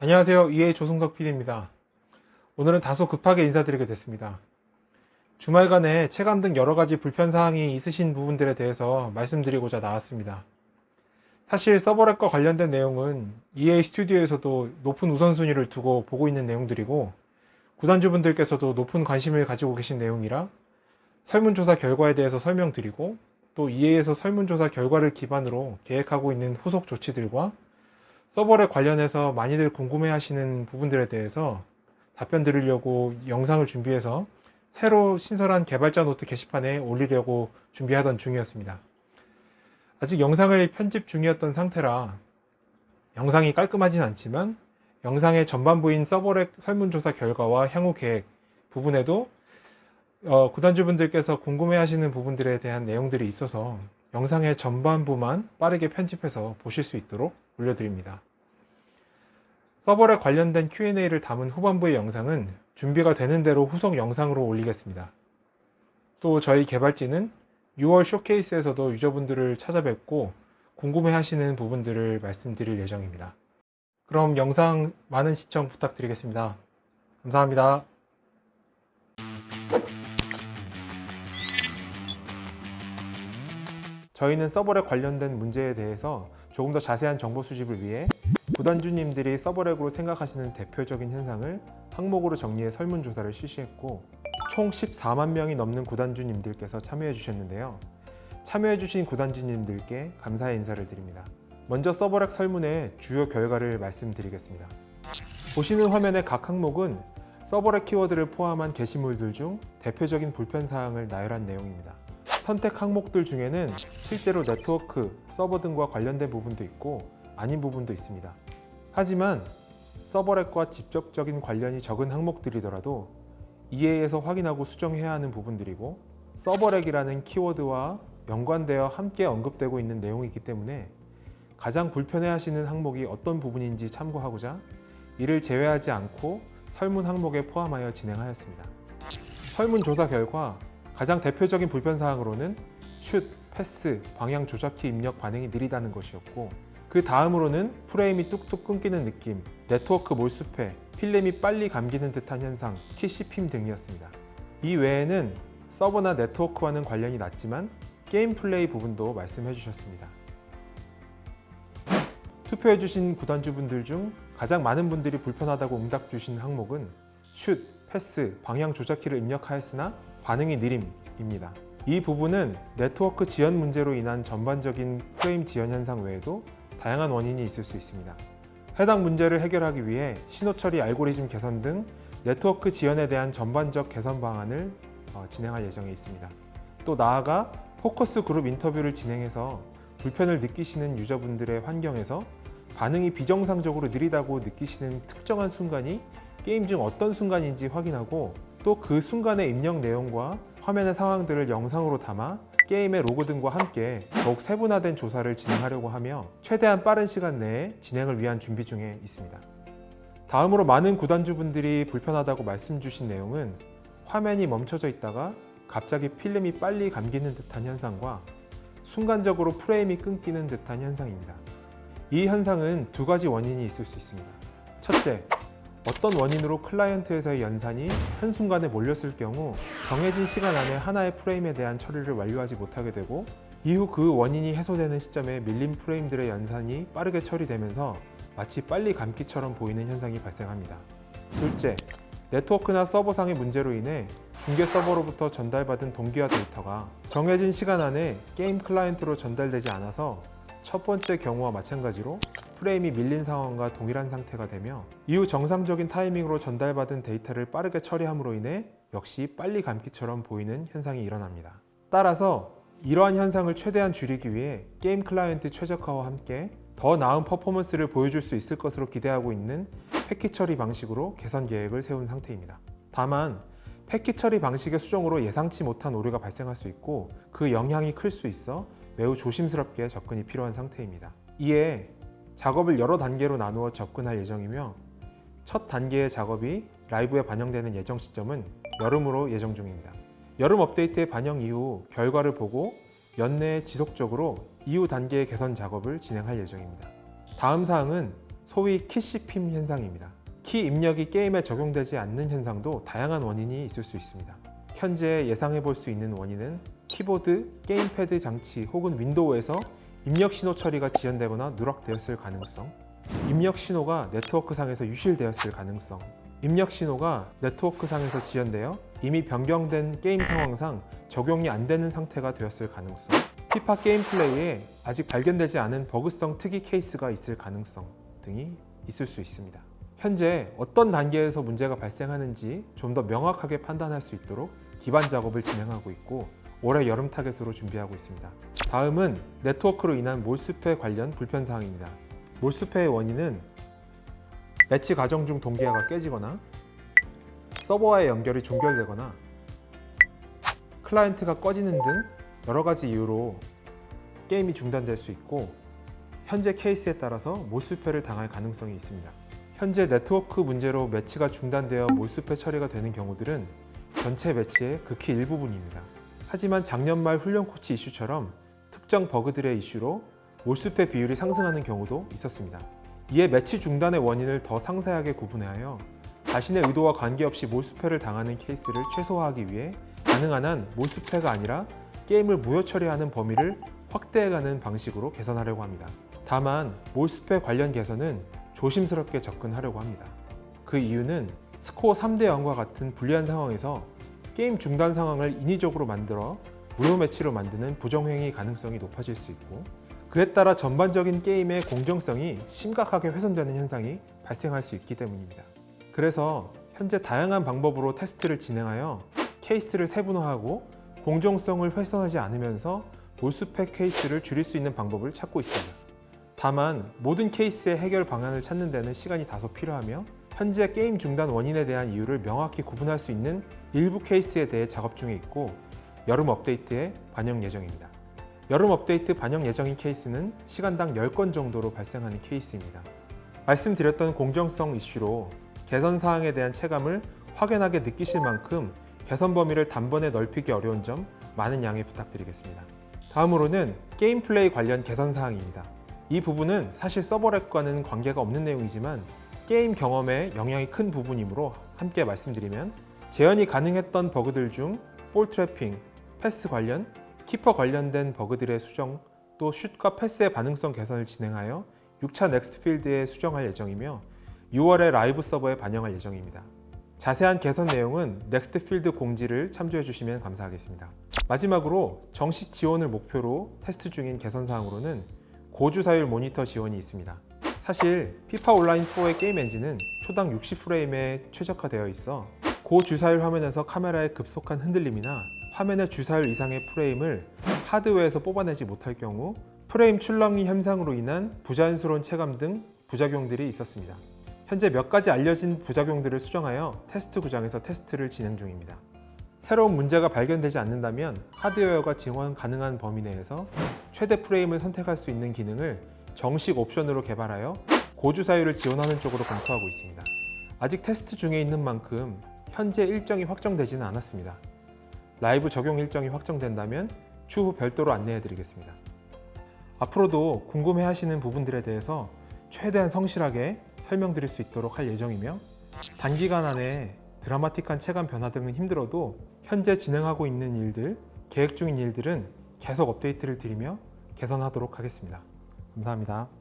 안녕하세요. EA 조승석 PD입니다. 오늘은 다소 급하게 인사드리게 됐습니다. 주말간에 체감 등 여러 가지 불편 사항이 있으신 부분들에 대해서 말씀드리고자 나왔습니다. 사실 서버렉과 관련된 내용은 EA 스튜디오에서도 높은 우선순위를 두고 보고 있는 내용들이고 구단주분들께서도 높은 관심을 가지고 계신 내용이라 설문조사 결과에 대해서 설명드리고 또 EA에서 설문조사 결과를 기반으로 계획하고 있는 후속 조치들과 서버렉 관련해서 많이들 궁금해 하시는 부분들에 대해서 답변 드리려고 영상을 준비해서 새로 신설한 개발자 노트 게시판에 올리려고 준비하던 중이었습니다. 아직 영상을 편집 중이었던 상태라 영상이 깔끔하진 않지만 영상의 전반부인 서버렉 설문조사 결과와 향후 계획 부분에도 어, 구단주분들께서 궁금해 하시는 부분들에 대한 내용들이 있어서 영상의 전반부만 빠르게 편집해서 보실 수 있도록 올려드립니다. 서버에 관련된 Q&A를 담은 후반부의 영상은 준비가 되는 대로 후속 영상으로 올리겠습니다. 또 저희 개발진은 6월 쇼케이스에서도 유저분들을 찾아뵙고 궁금해 하시는 부분들을 말씀드릴 예정입니다. 그럼 영상 많은 시청 부탁드리겠습니다. 감사합니다. 저희는 서버렉 관련된 문제에 대해서 조금 더 자세한 정보 수집을 위해 구단주님들이 서버렉으로 생각하시는 대표적인 현상을 항목으로 정리해 설문조사를 실시했고 총 14만 명이 넘는 구단주님들께서 참여해 주셨는데요. 참여해 주신 구단주님들께 감사의 인사를 드립니다. 먼저 서버렉 설문의 주요 결과를 말씀드리겠습니다. 보시는 화면의 각 항목은 서버렉 키워드를 포함한 게시물들 중 대표적인 불편사항을 나열한 내용입니다. 선택 항목들 중에는 실제로 네트워크, 서버 등과 관련된 부분도 있고 아닌 부분도 있습니다. 하지만 서버렉과 직접적인 관련이 적은 항목들이더라도 EA에서 확인하고 수정해야 하는 부분들이고 서버렉이라는 키워드와 연관되어 함께 언급되고 있는 내용이기 때문에 가장 불편해하시는 항목이 어떤 부분인지 참고하고자 이를 제외하지 않고 설문 항목에 포함하여 진행하였습니다. 설문 조사 결과 가장 대표적인 불편사항으로는 슛, 패스, 방향 조작키 입력 반응이 느리다는 것이었고 그 다음으로는 프레임이 뚝뚝 끊기는 느낌, 네트워크 몰수패, 필름이 빨리 감기는 듯한 현상, 키 씹힘 등이었습니다. 이 외에는 서버나 네트워크와는 관련이 낮지만 게임 플레이 부분도 말씀해 주셨습니다. 투표해 주신 구단주분들 중 가장 많은 분들이 불편하다고 응답 주신 항목은 슛, 패스, 방향 조작키를 입력하였으나 반응이 느림입니다. 이 부분은 네트워크 지연 문제로 인한 전반적인 프레임 지연 현상 외에도 다양한 원인이 있을 수 있습니다. 해당 문제를 해결하기 위해 신호 처리 알고리즘 개선 등 네트워크 지연에 대한 전반적 개선 방안을 어, 진행할 예정에 있습니다. 또 나아가 포커스 그룹 인터뷰를 진행해서 불편을 느끼시는 유저분들의 환경에서 반응이 비정상적으로 느리다고 느끼시는 특정한 순간이 게임 중 어떤 순간인지 확인하고 또 그 순간의 입력 내용과 화면의 상황들을 영상으로 담아 게임의 로고 등과 함께 더욱 세분화된 조사를 진행하려고 하며 최대한 빠른 시간 내에 진행을 위한 준비 중에 있습니다. 다음으로 많은 구단주분들이 불편하다고 말씀 주신 내용은 화면이 멈춰져 있다가 갑자기 필름이 빨리 감기는 듯한 현상과 순간적으로 프레임이 끊기는 듯한 현상입니다. 이 현상은 두 가지 원인이 있을 수 있습니다. 첫째, 어떤 원인으로 클라이언트에서의 연산이 한순간에 몰렸을 경우 정해진 시간 안에 하나의 프레임에 대한 처리를 완료하지 못하게 되고 이후 그 원인이 해소되는 시점에 밀린 프레임들의 연산이 빠르게 처리되면서 마치 빨리 감기처럼 보이는 현상이 발생합니다. 둘째, 네트워크나 서버상의 문제로 인해 중계 서버로부터 전달받은 동기화 데이터가 정해진 시간 안에 게임 클라이언트로 전달되지 않아서 첫 번째 경우와 마찬가지로 프레임이 밀린 상황과 동일한 상태가 되며 이후 정상적인 타이밍으로 전달받은 데이터를 빠르게 처리함으로 인해 역시 빨리 감기처럼 보이는 현상이 일어납니다. 따라서 이러한 현상을 최대한 줄이기 위해 게임 클라이언트 최적화와 함께 더 나은 퍼포먼스를 보여줄 수 있을 것으로 기대하고 있는 패킷 처리 방식으로 개선 계획을 세운 상태입니다. 다만 패킷 처리 방식의 수정으로 예상치 못한 오류가 발생할 수 있고 그 영향이 클 수 있어 매우 조심스럽게 접근이 필요한 상태입니다. 이에 작업을 여러 단계로 나누어 접근할 예정이며 첫 단계의 작업이 라이브에 반영되는 예정 시점은 여름으로 예정 중입니다. 여름 업데이트의 반영 이후 결과를 보고 연내에 지속적으로 이후 단계의 개선 작업을 진행할 예정입니다. 다음 사항은 소위 키시핌 현상입니다. 키 입력이 게임에 적용되지 않는 현상도 다양한 원인이 있을 수 있습니다. 현재 예상해 볼 수 있는 원인은 키보드, 게임패드 장치 혹은 윈도우에서 입력 신호 처리가 지연되거나 누락되었을 가능성, 입력 신호가 네트워크상에서 유실되었을 가능성, 입력 신호가 네트워크상에서 지연되어 이미 변경된 게임 상황상 적용이 안 되는 상태가 되었을 가능성, 피파 게임 플레이에 아직 발견되지 않은 버그성 특이 케이스가 있을 가능성 등이 있을 수 있습니다. 현재 어떤 단계에서 문제가 발생하는지 좀 더 명확하게 판단할 수 있도록 기반 작업을 진행하고 있고 올해 여름 타겟으로 준비하고 있습니다. 다음은 네트워크로 인한 몰수패 관련 불편 사항입니다. 몰수패의 원인은 매치 과정 중 동기화가 깨지거나 서버와의 연결이 종결되거나 클라이언트가 꺼지는 등 여러 가지 이유로 게임이 중단될 수 있고 현재 케이스에 따라서 몰수패를 당할 가능성이 있습니다. 현재 네트워크 문제로 매치가 중단되어 몰수패 처리가 되는 경우들은 전체 매치의 극히 일부분입니다. 하지만 작년 말 훈련 코치 이슈처럼 특정 버그들의 이슈로 몰수패 비율이 상승하는 경우도 있었습니다. 이에 매치 중단의 원인을 더 상세하게 구분하여 자신의 의도와 관계없이 몰수패를 당하는 케이스를 최소화하기 위해 가능한 한 몰수패가 아니라 게임을 무효 처리하는 범위를 확대해가는 방식으로 개선하려고 합니다. 다만 몰수패 관련 개선은 조심스럽게 접근하려고 합니다. 그 이유는 스코어 3대 0과 같은 불리한 상황에서 게임 중단 상황을 인위적으로 만들어 무효 매치로 만드는 부정행위 가능성이 높아질 수 있고 그에 따라 전반적인 게임의 공정성이 심각하게 훼손되는 현상이 발생할 수 있기 때문입니다. 그래서 현재 다양한 방법으로 테스트를 진행하여 케이스를 세분화하고 공정성을 훼손하지 않으면서 몰수팩 케이스를 줄일 수 있는 방법을 찾고 있습니다. 다만 모든 케이스의 해결 방안을 찾는 데는 시간이 다소 필요하며 현재 게임 중단 원인에 대한 이유를 명확히 구분할 수 있는 일부 케이스에 대해 작업 중에 있고 여름 업데이트에 반영 예정입니다. 여름 업데이트 반영 예정인 케이스는 시간당 10건 정도로 발생하는 케이스입니다. 말씀드렸던 공정성 이슈로 개선 사항에 대한 체감을 확연하게 느끼실 만큼 개선 범위를 단번에 넓히기 어려운 점 많은 양해 부탁드리겠습니다. 다음으로는 게임 플레이 관련 개선 사항입니다. 이 부분은 사실 서버렉과는 관계가 없는 내용이지만 게임 경험에 영향이 큰 부분이므로 함께 말씀드리면 재현이 가능했던 버그들 중 볼 트래핑, 패스 관련, 키퍼 관련된 버그들의 수정, 또 슛과 패스의 반응성 개선을 진행하여 6차 넥스트 필드에 수정할 예정이며 6월에 라이브 서버에 반영할 예정입니다. 자세한 개선 내용은 넥스트 필드 공지를 참조해 주시면 감사하겠습니다. 마지막으로 정식 지원을 목표로 테스트 중인 개선 사항으로는 고주사율 모니터 지원이 있습니다. 사실 피파 온라인 4의 게임 엔진은 초당 60프레임에 최적화되어 있어 고주사율 화면에서 카메라의 급속한 흔들림이나 화면의 주사율 이상의 프레임을 하드웨어에서 뽑아내지 못할 경우 프레임 출렁이 현상으로 인한 부자연스러운 체감 등 부작용들이 있었습니다. 현재 몇 가지 알려진 부작용들을 수정하여 테스트 구장에서 테스트를 진행 중입니다. 새로운 문제가 발견되지 않는다면 하드웨어가 지원 가능한 범위 내에서 최대 프레임을 선택할 수 있는 기능을 정식 옵션으로 개발하여 고주사율을 지원하는 쪽으로 검토하고 있습니다. 아직 테스트 중에 있는 만큼 현재 일정이 확정되지는 않았습니다. 라이브 적용 일정이 확정된다면 추후 별도로 안내해 드리겠습니다. 앞으로도 궁금해 하시는 부분들에 대해서 최대한 성실하게 설명드릴 수 있도록 할 예정이며 단기간 안에 드라마틱한 체감 변화 등은 힘들어도 현재 진행하고 있는 일들, 계획 중인 일들은 계속 업데이트를 드리며 개선하도록 하겠습니다. 감사합니다.